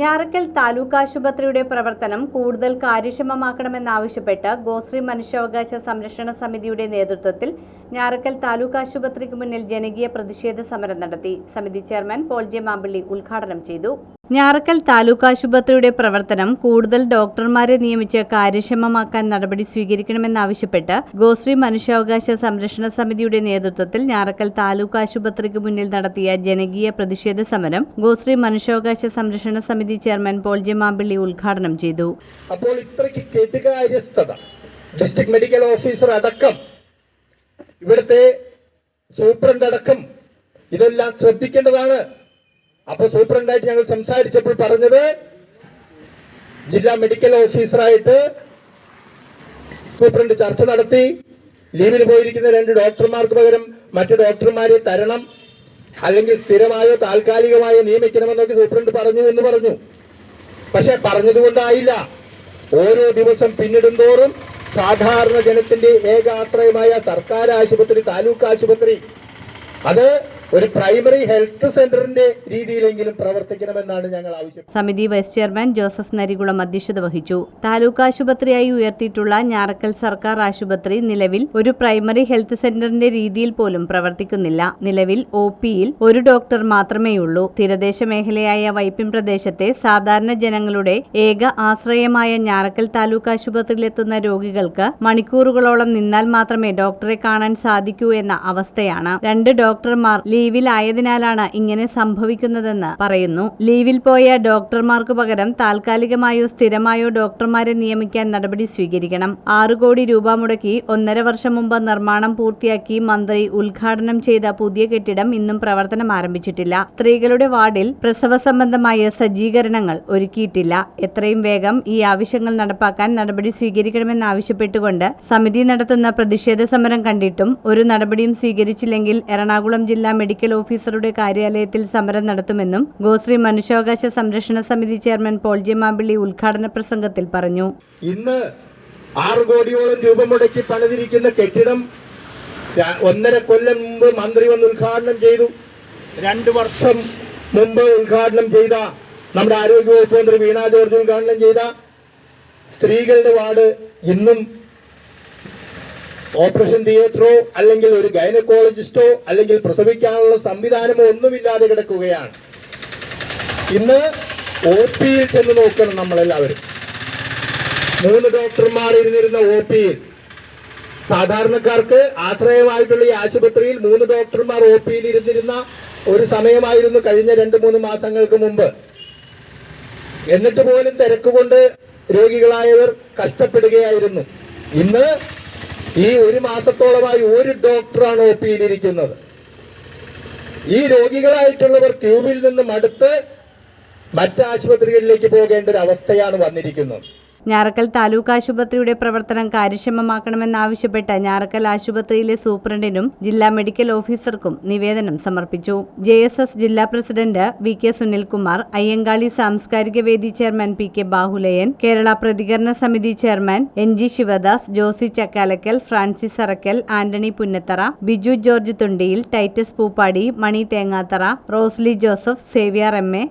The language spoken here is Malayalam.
ഞാറക്കൽ താലൂക്ക് ആശുപത്രിയുടെ പ്രവർത്തനം കൂടുതൽ കാര്യക്ഷമമാക്കണമെന്നാവശ്യപ്പെട്ട് ഗോശ്രീ മനുഷ്യാവകാശ സംരക്ഷണ സമിതിയുടെ നേതൃത്വത്തിൽ ഞാറക്കൽ താലൂക്ക് ആശുപത്രിക്ക് മുന്നിൽ ജനകീയ പ്രതിഷേധ സമരം നടത്തി. സമിതി ചെയർമാൻ പോൾ ജെ മാമ്പിള്ളി ഉദ്ഘാടനം ചെയ്തു. ഞാറക്കൽ താലൂക്ക് ആശുപത്രിയുടെ പ്രവർത്തനം കൂടുതൽ ഡോക്ടർമാരെ നിയമിച്ച് കാര്യക്ഷമമാക്കാൻ നടപടി സ്വീകരിക്കണമെന്നാവശ്യപ്പെട്ട് ഗോശ്രീ മനുഷ്യാവകാശ സംരക്ഷണ സമിതിയുടെ നേതൃത്വത്തിൽ ഞാറക്കൽ താലൂക്ക് ആശുപത്രിക്ക് മുന്നിൽ നടത്തിയ ജനകീയ പ്രതിഷേധ സമരം ഗോശ്രീ മനുഷ്യാവകാശ സംരക്ഷണ സമിതി ചെയർമാൻ പോൾ ജെ മാമ്പിള്ളി ഉദ്ഘാടനം ചെയ്തു. അപ്പോൾ ഇത്രയ്ക്ക് ഡിസ്ട്രിക്ട് മെഡിക്കൽ ഓഫീസർ അടക്കം ഇവിടുത്തെ സൂപ്രണ്ട് അടക്കം ഇതെല്ലാം ശ്രദ്ധിക്കേണ്ടതാണ്. അപ്പൊ സൂപ്രണ്ടായിട്ട് ഞങ്ങൾ സംസാരിച്ചപ്പോൾ പറഞ്ഞത് ജില്ലാ മെഡിക്കൽ ഓഫീസറായിട്ട് സൂപ്രണ്ട് ചർച്ച നടത്തി. ലീവിന് പോയിരിക്കുന്ന രണ്ട് ഡോക്ടർമാർക്ക് പകരം മറ്റു ഡോക്ടർമാരെ തരണം. അല്ലെങ്കിൽ സ്ഥിരമായോ താൽക്കാലികമായോ നിയമിക്കണമെന്നൊക്കെ സൂപ്രണ്ട് പറഞ്ഞു എന്ന് പറഞ്ഞു. പക്ഷെ പറഞ്ഞതുകൊണ്ടായില്ല. ഓരോ ദിവസം പിന്നിടുന്തോറും സാധാരണ ജനത്തിന്റെ ഏക ആശ്രയമായ സർക്കാർ ആശുപത്രി താലൂക്ക് ആശുപത്രി. അത് ഒരു പ്രൈമറി ഹെൽത്ത് സെന്ററിന്റെ രീതിയിലെങ്കിലും പ്രവർത്തിക്കണമെന്നാണ് ഞങ്ങൾ ആവശ്യം സമിതി വൈസ് ചെയർമാൻ ജോസഫ് നരികുളം അധ്യക്ഷത വഹിച്ചു. താലൂക്ക് ആശുപത്രിയായി ഉയർത്തിയിട്ടുള്ള ഞാറക്കൽ സർക്കാർ ആശുപത്രി നിലവിൽ ഒരു പ്രൈമറി ഹെൽത്ത് സെന്ററിന്റെ രീതിയിൽ പോലും പ്രവർത്തിക്കുന്നില്ല. നിലവിൽ ഒ പിയിൽ ഒരു ഡോക്ടർ മാത്രമേയുള്ളൂ. തീരദേശ മേഖലയായ വൈപ്പിൻ പ്രദേശത്തെ സാധാരണ ജനങ്ങളുടെ ഏക ആശ്രയമായ ഞാറക്കൽ താലൂക്ക് ആശുപത്രിയിലെത്തുന്ന രോഗികൾക്ക് മണിക്കൂറുകളോളം നിന്നാൽ മാത്രമേ ഡോക്ടറെ കാണാൻ സാധിക്കൂ എന്ന അവസ്ഥയാണ്. രണ്ട് ഡോക്ടർമാർ ലീവിലായതിനാലാണ് ഇങ്ങനെ സംഭവിക്കുന്നതെന്ന് പറയുന്നു. ലീവിൽ പോയ ഡോക്ടർമാർക്ക് പകരം താൽക്കാലികമായോ സ്ഥിരമായോ ഡോക്ടർമാരെ നിയമിക്കാൻ നടപടി സ്വീകരിക്കണം. ആറു കോടി രൂപ മുടക്കി ഒന്നര വർഷം മുമ്പ് നിർമ്മാണം പൂർത്തിയാക്കി മന്ത്രി ഉദ്ഘാടനം ചെയ്ത പുതിയ കെട്ടിടം ഇന്നും പ്രവർത്തനം ആരംഭിച്ചിട്ടില്ല. സ്ത്രീകളുടെ വാർഡിൽ പ്രസവ സംബന്ധമായ സജ്ജീകരണങ്ങൾ ഒരുക്കിയിട്ടില്ല. എത്രയും വേഗം ഈ ആവശ്യങ്ങൾ നടപ്പാക്കാൻ നടപടി സ്വീകരിക്കണമെന്നാവശ്യപ്പെട്ടുകൊണ്ട് സമിതി നടത്തുന്ന പ്രതിഷേധ സമരം കണ്ടിട്ടും ഒരു നടപടിയും സ്വീകരിച്ചില്ലെങ്കിൽ എറണാകുളം ജില്ലാ മെഡിക്കൽ ഓഫീസറുടെ കാര്യാലയത്തിൽ സമരം നടത്തുമെന്നും ഗോശ്രീ മനുഷ്യാവകാശ സംരക്ഷണ സമിതി ചെയർമാൻ പോൾ ജെ മാമ്പിള്ളി ഉദ്ഘാടന പ്രസംഗത്തിൽ പറഞ്ഞു. ഇന്ന് ആറ് കോടിയോളം രൂപ മുടക്കി പണിതിരിക്കുന്ന കെട്ടിടം ഒന്നര കൊല്ലം മുമ്പ് മന്ത്രി വന്ന് ഉദ്ഘാടനം ചെയ്തു. രണ്ട് വർഷം മുമ്പ് ഉദ്ഘാടനം ചെയ്ത നമ്മുടെ ആരോഗ്യവകുപ്പ് മന്ത്രി വീണ ജോർജ് ഉദ്ഘാടനം ചെയ്ത സ്ത്രീകളുടെ വാർഡ് ഇന്നും ഓപ്പറേഷൻ തിയേറ്ററോ അല്ലെങ്കിൽ ഒരു ഗൈനക്കോളജിസ്റ്റോ അല്ലെങ്കിൽ പ്രസവിക്കാനുള്ള സംവിധാനമോ ഒന്നുമില്ലാതെ കിടക്കുകയാണ്. ഇന്ന് ഒ പിയിൽ ചെന്ന് നോക്കണം നമ്മളെല്ലാവരും. മൂന്ന് ഡോക്ടർമാർ ഇരുന്നിരുന്ന ഒ പിയിൽ സാധാരണക്കാർക്ക് ആശ്രയമായിട്ടുള്ള ഈ ആശുപത്രിയിൽ മൂന്ന് ഡോക്ടർമാർ ഒ പിയിൽ ഇരുന്നിരുന്ന ഒരു സമയമായിരുന്നു കഴിഞ്ഞ രണ്ട് മൂന്ന് മാസങ്ങൾക്ക് മുമ്പ്. എന്നിട്ട് പോലും തിരക്കുകൊണ്ട് രോഗികളായവർ കഷ്ടപ്പെടുകയായിരുന്നു. ഇന്ന് ഈ ഒരു മാസത്തോളമായി ഒരു ഡോക്ടറാണ് ഒ പിയിലിരിക്കുന്നത്. ഈ രോഗികളായിട്ടുള്ളവർ ക്യൂവിൽ നിന്ന് മടുത്ത് മറ്റാശുപത്രികളിലേക്ക് പോകേണ്ട ഒരു അവസ്ഥയാണ് വന്നിരിക്കുന്നത്. ഞാറക്കൽ താലൂക്ക് ആശുപത്രിയുടെ പ്രവർത്തനം കാര്യക്ഷമമാക്കണമെന്നാവശ്യപ്പെട്ട് ഞാറക്കൽ ആശുപത്രിയിലെ സൂപ്രണ്ടിനും ജില്ലാ മെഡിക്കൽ ഓഫീസർക്കും നിവേദനം സമർപ്പിച്ചു. ജെ ജില്ലാ president V K Sunilkumar Ayyankali സാംസ്കാരിക വേദി chairman P K Bahulayan Kerala പ്രതികരണ സമിതി chairman N G Sivadas Josy Chakkalakkal Francis Arackal Antony Punnathara Biju George Thundiyil Titus Poopadi Mani Thengathara Rosly Joseph Xavier M A